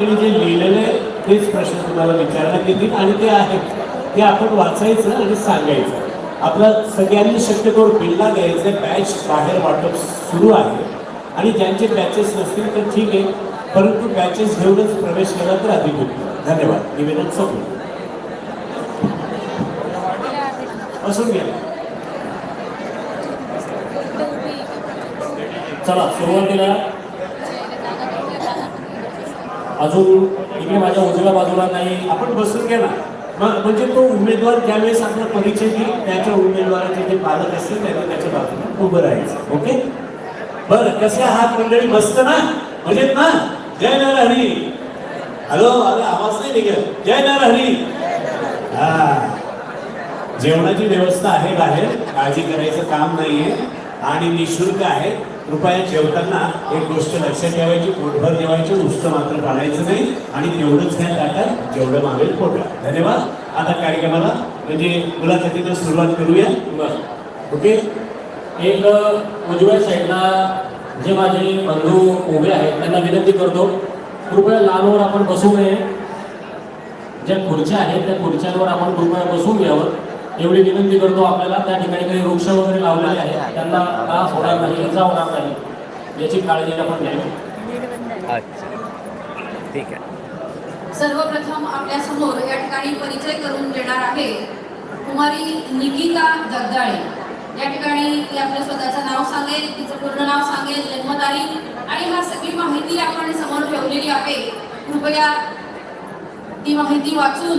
मी जे लिहिलेलं आहे तेच प्रश्न तुम्हाला विचारण्यात येतील. आणि ते आहेत ते आपण वाचायचं आणि सांगायचं. आपलं सगळ्यांनी शक्यतो बिल्ला द्यायचं बॅच बाहेर वाटप सुरू आहे. आणि ज्यांचे बॅचेस नसतील तर ठीक आहे परंतु बॅचेस घेऊनच प्रवेश केला तर अधिक होईल. धन्यवाद. निवेदन संपलं. असून घ्या चला सुरुवातीला अजून इकडे माझ्या उजव्या बाजूला नाही. आपण बसून घ्या ना. मग म्हणजे तो उमेदवार ज्यावेळेस आपला परिचय देईल त्याच्या उमेदवाराचे जे पालक असतील त्यांना त्याच्या बाजूला उभं राहायचं. ओके? बरं कसे हात मंडळी? मस्त ना? म्हणजे ना? जय नरहरी हॅलो अरे आवाज नाही निघत. जय नरहरी हा. जेवणाची व्यवस्था आहे बाहेर. काळजी करायचं काम नाहीये. आणि निशुल्क आहे. कृपया जेवताना एक गोष्ट लक्षात ठेवायची पोटभर जेवायची उष्ट मात्र पाळायचं नाही आणि तेवढंच घ्या ताटात जेवढं मागेल पोटा धन्यवाद. आता कार्यक्रमाला म्हणजे मुलाखतीनं सुरुवात करूया. बर. ओके. एक उजव्या साईडला जे माझे बंधू उभे आहेत त्यांना विनंती करतो कृपया लांबवर आपण बसू नये. ज्या खुर्च्या आहेत त्या खुर्च्यांवर आपण कृपया बसून घ्यावं एवढी विनंती करतो आपल्याला त्या ठिकाणी काही वृक्ष वगैरे लावलेले आहेत त्यांना त्रास होणार नाही इजा होणार नाही याची काळजी आपण घ्यावी अच्छा. ठीक आहे. सर्वप्रथम आपल्यासमोर या ठिकाणी परिचय करून देणार आहे कुमारी निकिता जगदाळे या ठिकाणी ती आपलं स्वतःचं नाव सांगेल तिचं पूर्ण नाव सांगेल जन्मतारीख आणि हा सगळी माहिती आपण समोर ठेवलेली आहे. कृपया ती माहिती वाचून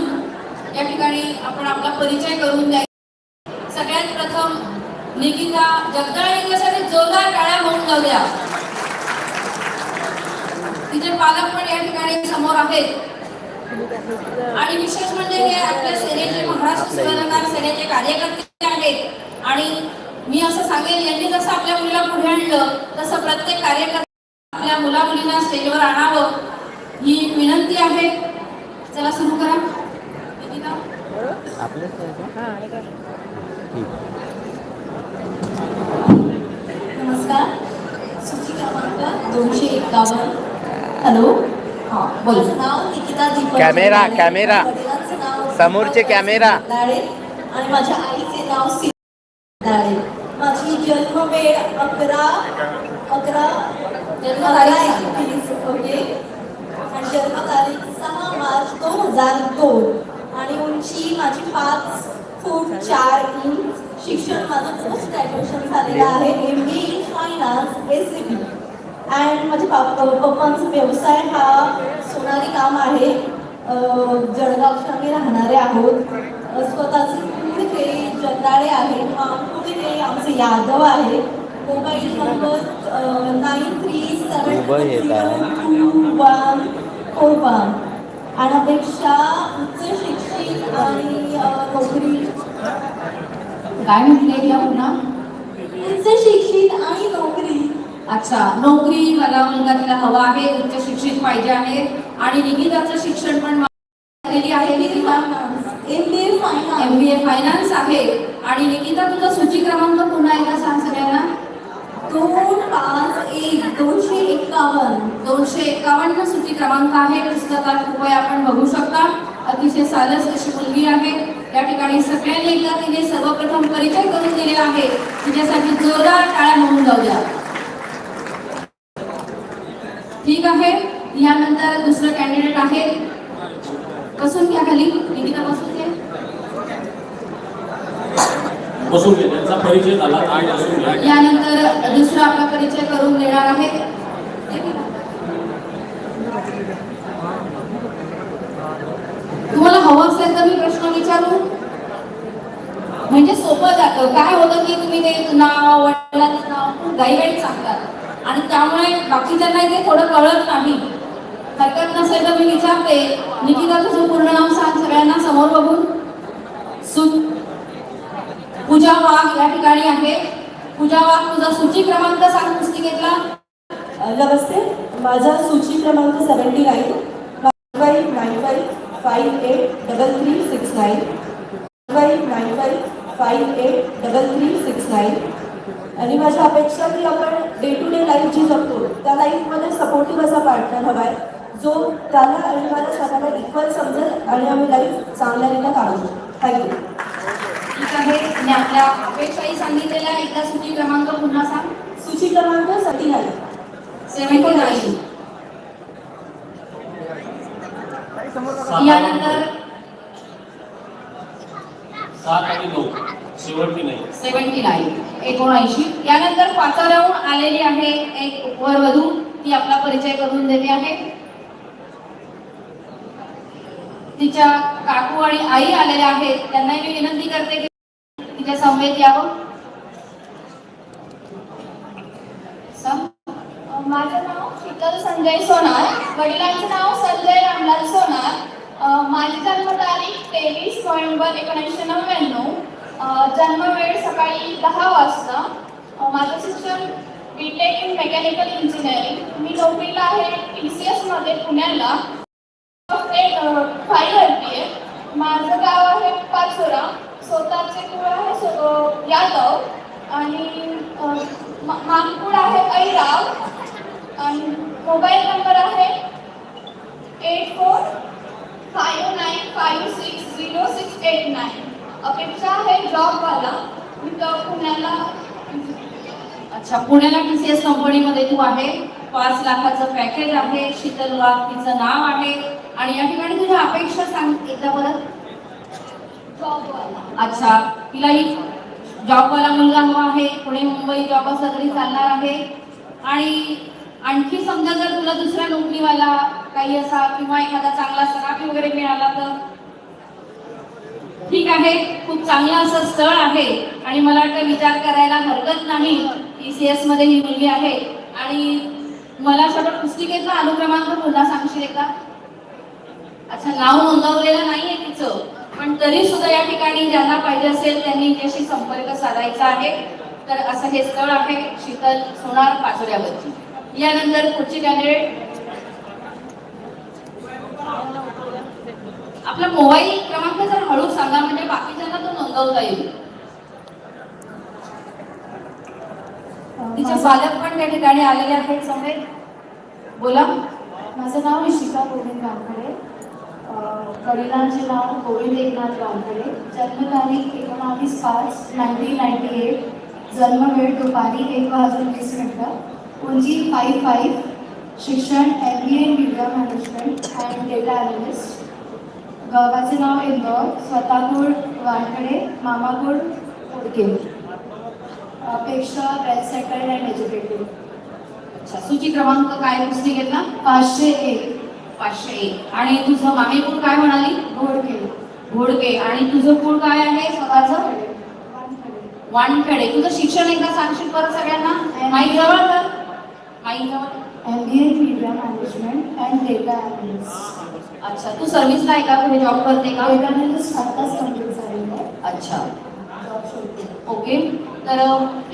या ठिकाणी आपण आपला परिचय करून द्या सगळ्यात प्रथम निकिता जगदाळे यांच्यासाठी जोरदार टाळ्या होऊन जाऊ द्या तिचे पालक पण या ठिकाणी समोर आहेत. आणि विशेष म्हणजे हे आपल्या सेनेचे महाराष्ट्र सुधारणार सेनेचे कार्यकर्ते आहेत. आणि मी असं सांगेन यांनी जसं आपल्या मुलीला पुढे आणलं तसं प्रत्येक कार्यकर्ते आपल्या मुला मुलींना स्टेजवर आणावं ही विनंती आहे. चला सुरू करा. निकिता. नमस्कार सूची क्रमांक दोनशे एकावन्न हॅलो हां बोल. माझं नाव निकिता दीपक कॅमेरा. कॅमेरा. समोरचे कॅमेरा. आणि माझ्या आईचे नाव माझी जन्मवेळ अकरा अकरा जन्मतारीख. एकवीस ओके आणि जन्मतारीख सहा मार्च दोन हजार दोन आणि उंची माझी पाच फूट चार इंच शिक्षण माझं पोस्ट ग्रॅज्युएशन झालेलं आहे. M B in finance S C B and माझ्या पाप पप्पांचा व्यवसाय हा सोनारी काम आहे. जळगावच्या आम्ही राहणारे आहोत. स्वतःचे कुडके जगदाळे आहे. कुडके आमचे यादव आहे. Mobile number nine three seven. Two one four one. आणि अपेक्षा उच्च शिक्षित आणि अं, नोकरी. काय म्हटले या पुन्हा? उच्च शिक्षित आणि नोकरी. अच्छा नोकरी मला मुलगा तिला हवा आहे उच्च शिक्षित पाहिजे आहे. आणि निकिताचं शिक्षण पण झालेली आहे. Nikita M B A M finance B A finance आहे. आणि निकिता तुझा सूची क्रमांक पुन्हा एकदा सांग सगळ्यांना. दोन पाच एक, दोनशे एकावन्न. दोनशे क्रमांक आहे. पुस्तकात कृपया आपण बघू शकता. अतिशय सालस अशी मुलगी आहे. या ठिकाणी सगळ्यांनी एकदा तिने सर्वप्रथम परिचय करून दिलेला आहे. तिच्यासाठी जोरदार टाळ्या म्हणून जाऊ द्या. ठीक आहे. यानंतर दुसरं कॅन्डिडेट आहे. बसून घ्या खाली. निकिता बसून घ्या. बसून त्यांचा परिचय झाला काय असून यानंतर दुसरा आपला परिचय करून देणार आहे. तुम्हाला हवं असेल तर मी प्रश्न विचारू. म्हणजे सोपं जातं. काय होतं की तुम्ही ते नाव वडिलांचं नाव गाईगाईत सांगतात. आणि त्यामुळे बाकीच्यांना ते थोडं कळत नाही. हरकत नसेल तर मी विचारते. निकिता तुझं पूर्ण नाव सांग सगळ्यांना समोर बघून. सु पूजा वाघ या ठिकाणी आहे. पूजा वाघ तुझा सूची क्रमांक सांग पुस्तिकेतला. नमस्ते. माझा सूची क्रमांक seventy nine five nine five five eight double three six nine five nine five five eight double three six nine. आणि माझ्या अपेक्षा की आपण डे टू डे लाईफ जी जगतो त्या लाईफमध्ये सपोर्टिव्ह असा पार्टनर हवा आहे जो त्याला आणि मला स्वतःला इक्वल समजेल आणि आम्ही लाईफ चांगल्यारीत्या काढू थँक्यू ठीक आहे. आणि आपल्या अपेक्षाही सांगितलेल्या एकदा सूची क्रमांक पुन्हा सांग. सूची क्रमांक सती सेव्हन्टी नाईन यानंतर सात आणि नऊ. शेवटची नाही. Seventy nine. एकोणऐंशी. यानंतर पाचाऱ्याहून आलेली आहे. एक वरवधू ती आपला परिचय करून देते आहे. तिच्या काकू आणि आई आलेल्या आहेत. त्यांनाही मी विनंती करते की तिच्या संवेद यावं? माझं नाव शीतल संजय सोनार. वडिलांचं नाव संजय रामलाल सोनार. माझी जन्मतारीख तेवीस नोव्हेंबर एकोणीसशे नव्याण्णव. जन्म वेळ सकाळी दहा वाजता. माझं शिक्षण B tech in mechanical engineering मी नोकरीला आहे टी सी एसमध्ये पुण्याला. फाईल पी आहे माझं गाव आहे पाचोरा. स्वतःचे कुळ आहे यादव आणि मानकुळ आहे ऐराव आणि मोबाईल नंबर आहे eight four five nine five six zero six eight nine. अपेक्षा आहे जॉबवाला. मी पुण्याला अच्छा पुण्याला टी सी एस कंपनीमध्ये तू आहे. पाच लाखाचं पॅकेज आहे. शीतल वाघ तिचं नाव आहे. आणि या ठिकाणी तुझ्या अपेक्षा सांग एकदा परत. अच्छा तिलाही जॉबवाला मुलगा हवा आहे. पुणे मुंबई जॉब असला तरी चालणार आहे. आणि आणखी समजा जर तुला दुसरा नोकरीवाला काही असा किंवा एखादा चांगला सराफी वगैरे मिळाला तर? ठीक आहे खूप चांगलं असं स्थळ आहे. आणि मला वाटतं विचार करायला हरकत नाही. टी सी एसमध्ये ही मुलगी आहे. आणि मला असं पुस्तिकेचा अनुक्रमांक पुन्हा सांगशील एकदा? अच्छा नाव नोंदवलेलं तरी सुद्धा या ठिकाणी ज्यांना पाहिजे असेल त्यांनी याच्याशी संपर्क साधायचा आहे. तर असं हे स्थळ आहे शीतल सोनार पाचोऱ्यावरती. यानंतर पुढची कॅन्डिडेट. आपला मोबाईल क्रमांक जर हळू सांगा म्हणजे बाकीच्यांना तो नोंदवता येईल. तिचे पालक पण त्या ठिकाणी आलेले आहेत समेत बोला. माझं नाव इशिका गोविंद गावकडे वडिलांचे नाव गोविंद एकनाथ वानखडे जन्मतारीख एकोणावीस पाच नाईन्टीन नाईन्टी एट जन्मवेळ दुपारी एक वाजून वीस मिनटं. उंची फाईव्ह फाईव्ह शिक्षण M B A media management and data analyst गावाचे नाव इंदौर. स्वतःगुड वानखडे मामागुड उडके. अपेक्षा वेल सेटल्ड अँड एज्युकेटेड अच्छा सूची क्रमांक काय? पुस्तिकेतला पाचशे एक. पाचशे एक. आणि तुझं मामी कुळ काय म्हणाली? घोडके. घोडके. आणि तुझं कुळ काय आहे स्वतःचं? वानखेडे. तुझं शिक्षण एकदा सांगशील परत सगळ्यांना? माई जवळ कर माई जवळ. M. B A. Media management and data analyst अच्छा तू सर्व्हिसला आहे का? कुठे जॉब करते का? डेटा आत्ताच झालेलं आहे. अच्छा. ओके. तर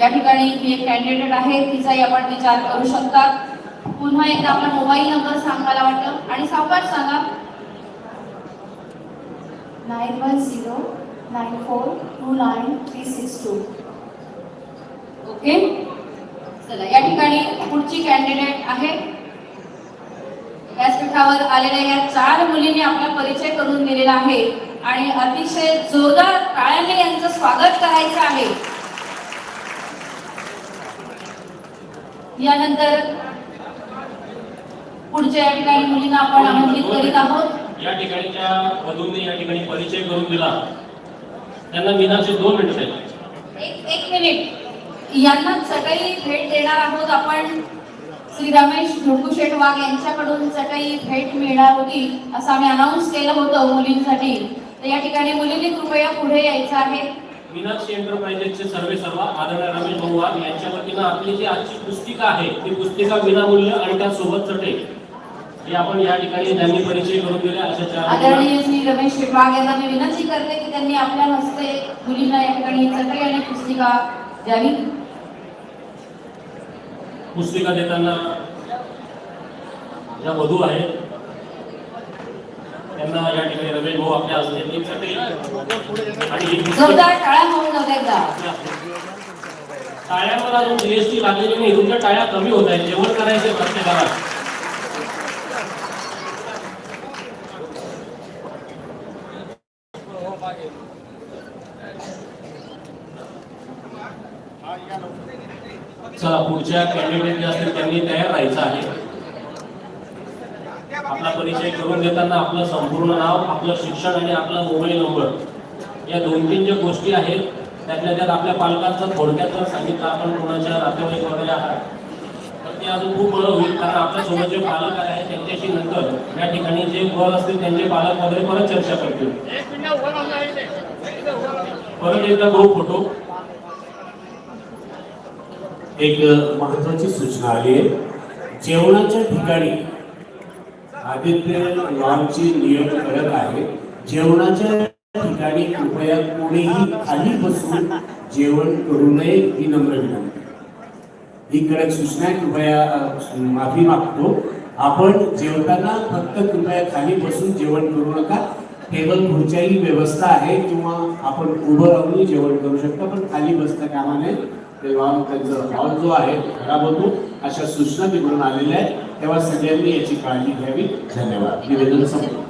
या ठिकाणी एक कॅन्डिडेट आहे. तिचाही आपण विचार करू शकतात पुन्हा एकदा आपला मोबाईल नंबर सांग मला वाटतं. आणि सावकाश सांगा. Nine one zero nine four two nine three six two. Okay? चला या ठिकाणी पुढची कॅन्डिडेट आहे. व्यासपीठावर आलेल्या या चार मुलींनी आपला परिचय करून दिलेला आहे. आणि अतिशय जोरदार टाळ्याने यांचं स्वागत करायचं आहे. यानंतर पुढच्या या ठिकाणी मुलींना आपण आमंत्रित करीत आहोत. या ठिकाणी वधूंनी या ठिकाणी परिचय करून दिला. त्यांना दोन मिनिट एक एक मिनिट. यांना चटई भेट देणार आहोत आपण. श्री रमेश धुडकुशेठ वाघ यांच्याकडून चटई भेट मिळणार होती असं आम्ही अनाऊन्स केलं होतं मुलींसाठी. तर या ठिकाणी मुलींनी कृपया पुढे यायचं आहे. मीनाक्षी एंटरप्राइजेसचे सर्वे सर्व आदरणीय रमेश भगवान यांच्या वतीनं आपली जी आजची पुस्तिका आहे ती पुस्तिका विनामूल्य आणि त्यासोबत चटे हे आपण या ठिकाणी त्यांनी परिचय करून दिले अशा चार मुलींना. आदरणीय श्री रमेश वाघ यांना मी विनंती करते की त्यांनी आपल्या हस्ते मुलींना या ठिकाणी चटई आणि पुस्तिका द्यावी. पुस्तिका देताना ज्या वधू आहेत त्यांना या ठिकाणी रमेश भाऊ आपल्या हस्ते चटई आणि टाळ्या एकदा. टाळ्यावर अजून जीएसटी लागलेली नाही तुमच्या टाळ्या कमी होत आहेत जेवण करायचे प्रत्येकाला चला पुढच्या कॅन्डिडेट जे असतील त्यांनी तयार राहायचं आहे आपला परिचय करून देताना आपलं संपूर्ण नाव आपलं शिक्षण आणि आपला मोबाईल नंबर या दोन तीन ज्या गोष्टी आहेत त्यातल्या त्यात आपल्या पालकांचं थोडक्यात जर सांगितलं आपण कोणाच्या नातेवाईक वगैरे आहात तर ते अजून खूप बरं होईल. कारण आपल्यासोबत जे पालक आहेत त्यांच्याशी नंतर या ठिकाणी जे वर असतील त्यांचे पालक वगैरे परत चर्चा करतील. परत एकदा ग्रुप फोटो एक महत्वाची सूचना आली आहे. जेवणाच्या ठिकाणी आदित्य लॉनची नियम करत आहे. जेवणाच्या ठिकाणी कृपया कोणीही खाली बसून जेवण करू नये ही नम्र विनंती. ही कडक सूचना कृपया माफी मागतो. आपण जेवताना फक्त कृपया खाली बसून जेवण करू नका. टेबल खुर्च्याही व्यवस्था आहे किंवा आपण उभं राहूनही जेवण करू शकता पण खाली बसता कामा नये. तेव्हा त्यांचा हॉल जो आहे खराब होतो. अशा सूचना तिकडून आलेल्या आहेत. तेव्हा सगळ्यांनी याची काळजी घ्यावी. धन्यवाद. निवेदन संपलं.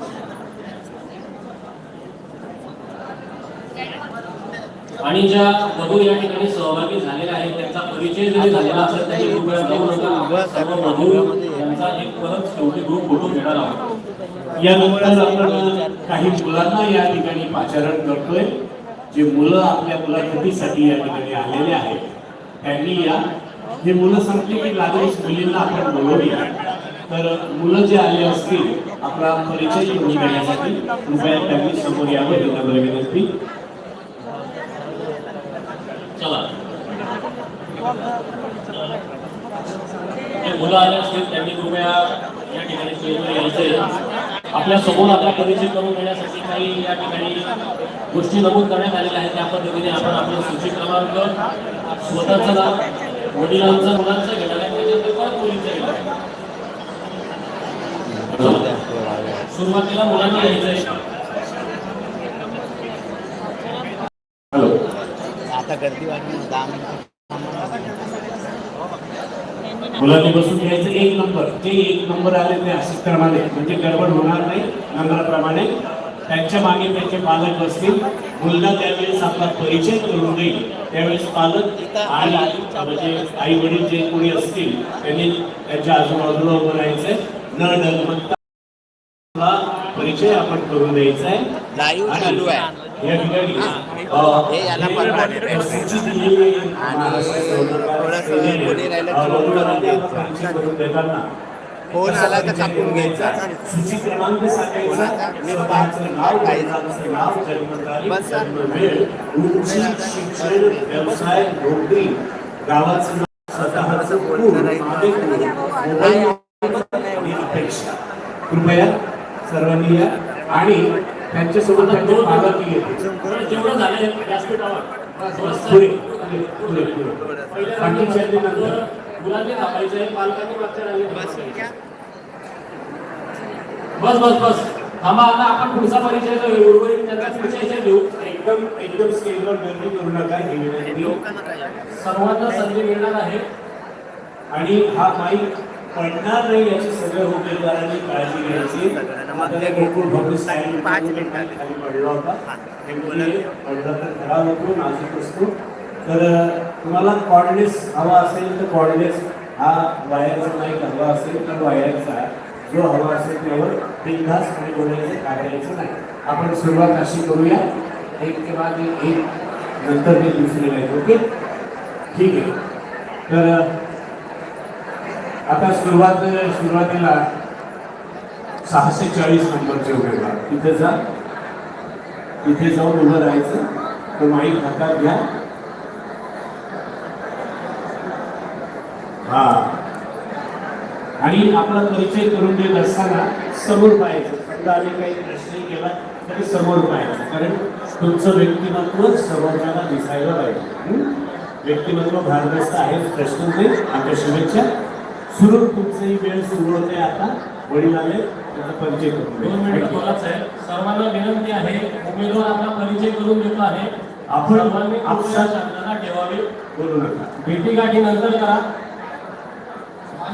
आणि ज्या वधू या ठिकाणी सहभागी झालेल्या आहेत त्यांचा परिचय जरी झालेला असेल त्याची कृपया जाऊ नका. सर्व वधू यांचा एक परत शेवटी ग्रुप फोटो घेणार आहोत? यानंतर आपण काही मुलांना या ठिकाणी पाचारण करतोय. जे मुलं आपल्या मुलाखतीसाठी या ठिकाणी आलेले आहेत त्यांनी या हे मुलं सांगते की लागलीच मुलींना आपण बोलवूया तर मुलं जे आले असतील आपला परिचय करून देण्यासाठी कृपया त्यांनी समोर यावं ही विनंती. चला. मुलं आले असतील त्यांनी कृपया या ठिकाणी स्टेजवर आपल्यासमोर आपला परिचय करून देण्यासाठी काही या ठिकाणी गोष्टी नमूद करण्यात आलेल्या आहेत. त्या पद्धतीने आपण आपलं सूची क्रमांक स्वतःचं नाव वडिलांचं मुलांचं घेणार आहे त्याच्यानंतर परत मुलींचं घेणार आहे. चला. सुरुवातीला मुलांनी यायचंय हॅलो आता गर्दी वाढली दहा मिनिटं मुलांनी बसून घ्यायचं एक नंबर जे एक नंबर आले ते असेच क्रमाने म्हणजे गडबड होणार नाही नंबराप्रमाणे त्यांच्या मागे त्यांचे पालक असतील मुलगा त्यावेळेस आपला परिचय करून देईल. त्यावेळेस पालक आणि म्हणजे आई वडील जे कोणी असतील त्यांनी त्यांच्या आजूबाजूला उभं राहायचंय. न डगमगता परिचय आपण करून द्यायचा आहे आणि. या ठिकाणी करून देताना फोन आला तर कापून घ्यायचा बस. व्यवसाय गावाचं कृपया सर्वांनी या आणि त्यांच्यासोबत त्यांचे पालकही जेवढं व्यासपीठावर बस. मुलांनी थांबायचंय पालकांनी मागच्या रांगेत बसायचं. बस बस बस थांबा आता आपण पुढचा परिचय उर्वरित त्यांचा परिचय घेऊ. एकदम एकदम स्टेजवर गर्दी करू नका ही सर्वांना संधी मिळणार आहे. आणि हा माईक पडणार नाही याची सगळ्या उमेदवारांनी काळजी घ्यायची. आता त्या गोकुळ भक्त साहेब पाच खाली मिनिटात. पडला होता. पडला तर खराब होतो नाजूक असतो. तर तुम्हाला कॉर्डिनेट्स हवा असेल तर कॉर्डिनेट्स हा वायरचा नाही हवा असेल तर वायरचा जो हवा असेल त्यावर बिनधास आणि बोलायचं काढायचं नाही. आपण सुरुवात अशी करूया. एक के बाद एक नंतर मी दुसरे नाही ओके? ठीक आहे. तर आता सुरुवात सुरुवातीला सहाशे चाळीस नंबरचे उमेदवार तिथे जा. तिथे जाऊन उभं राहायचं. तो माईक हातात घ्या. हा. आणि आपला परिचय करून देत असताना समोर पाहायचं. समजा आम्ही काही प्रश्न केला तरी समोर पाहायचं. कारण तुमचं व्यक्तिमत्व समोरच्याला दिसायला पाहिजे? व्यक्तिमत्व भारदस्त आहे प्रश्न ते आमच्या शुभेच्छा सुरू तुमचंही वेळ सुरू होते आता. वडील आले त्याचा परिचय करून दोन मिनिटं आहे. सर्वांना विनंती आहे उमेदवार आपला परिचय करून देतो आहे. आपण सर्वांनी ठेवावी. बोलू नका. भेटी गाठी नंतर करा.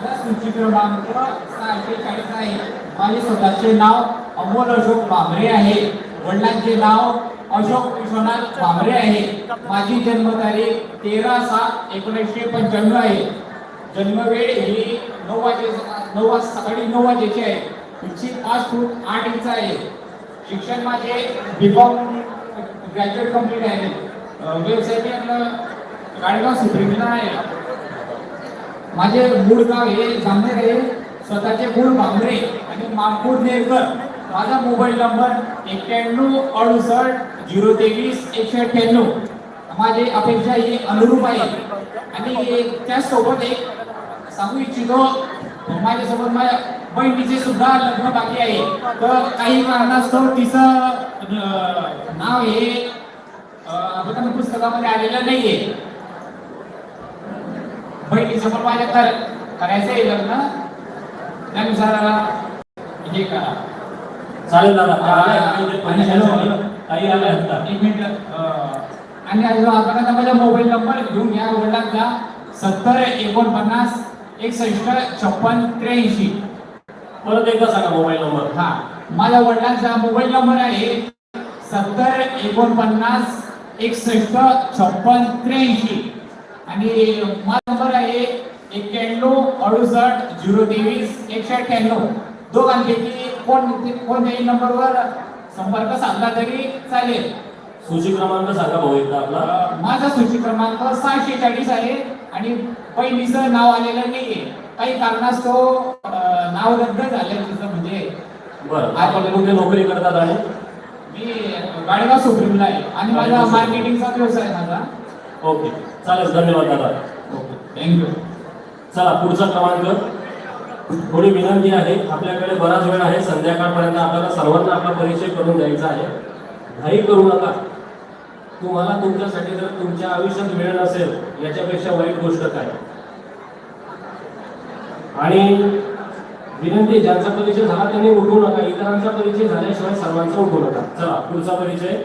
माझा सूची क्रमांक सहाशे चाळीस आहे माझे स्वतःचे नाव अमोल अशोक बांबरे आहे. वडिलांचे नाव अशोक विश्वनाथ भांबरे आहे. माझी जन्मतारीख तेरा सात एकोणीसशे पंच्याण्णव आहे. जन्मवेळ ही नऊ वाजे नऊ वाज सकाळी नऊ वाजेची आहे. उंची पाच फूट आठ इंच आहे. शिक्षण माझे बीकॉम ग्रॅज्युएट कंप्लीट आहे. व्यवसाय गाडगाव सुप्रीमला आहे. माझे मूळ गाव हे जामनेर आहे. स्वतःचे मूळ भांबरे आणि मामपूर नेरकर. माझा मोबाईल नंबर एक्क्याण्णव अडुसष्ट झिरो तेवीस एकशे अठ्ठ्याण्णव. माझी अपेक्षा ही अनुरूप आहे. आणि त्याचसोबत एक सांगू इच्छितो माझ्यासोबत माझ्या बहिणीचे सुद्धा लग्न बाकी आहे. तर काही कारणास्तव तिचं नाव हे पुस्तकामध्ये आलेलं नाहीये. बहिणीचं पण कर. करायचं आहे लग्न. त्यानुसार हे करा. चालेल दादा आणि हॅलो. काही आले आता. एक मिनिट. आणि अजून आपण माझा मोबाईल नंबर घेऊन घ्या. वडिलांचा. सत्तर एकोणपन्नास एकसष्ट छप्पन त्र्याऐंशी. परत एकदा सांगा मोबाईल नंबर हा. माझ्या वडिलांचा मोबाईल नंबर आहे सत्तर एकोणपन्नास एकसष्ट छप्पन त्र्याऐंशी. आणि नंबर आहे एक्क्याण्णव अडुसष्ट झिरो तेवीस एकशे अठ्ठ्याण्णव. दोघांपैकी कोण कोणत्याही नंबरवर संपर्क साधला तरी चालेल. सूची क्रमांक सांगा भाऊ एकदा आपला. माझा सूची क्रमांक सहाशे चाळीस आहे आणि बहिणीचं नाव आलेलं नाहीये. काही कारणास्तव नाव रद्द झालं तिचं म्हणजे. बरं आपण कुठे नोकरी करतात आणि? मी गाडगाव सुप्रीमला आहे आणि माझा. मार्केटिंगचा व्यवसाय आहे माझा. ओके चालेल धन्यवाद दादा. थँक्यू चला पुढचा क्रमांक. थोडी विनंती आहे आपल्याकडे बराच वेळ आहे. संध्याकाळपर्यंत आपल्याला सर्वांना आपला परिचय करून द्यायचा आहे. घाई करू नका. तुम्हाला तुमच्यासाठी जर तुमच्या आयुष्यात वेळ नसेल याच्यापेक्षा वाईट गोष्ट काय? आणि विनंती ज्यांचा परिचय झाला त्यांनी उठू नका. इतरांचा परिचय झाल्याशिवाय सर्वांचा उठू नका. चला पुढचा परिचय.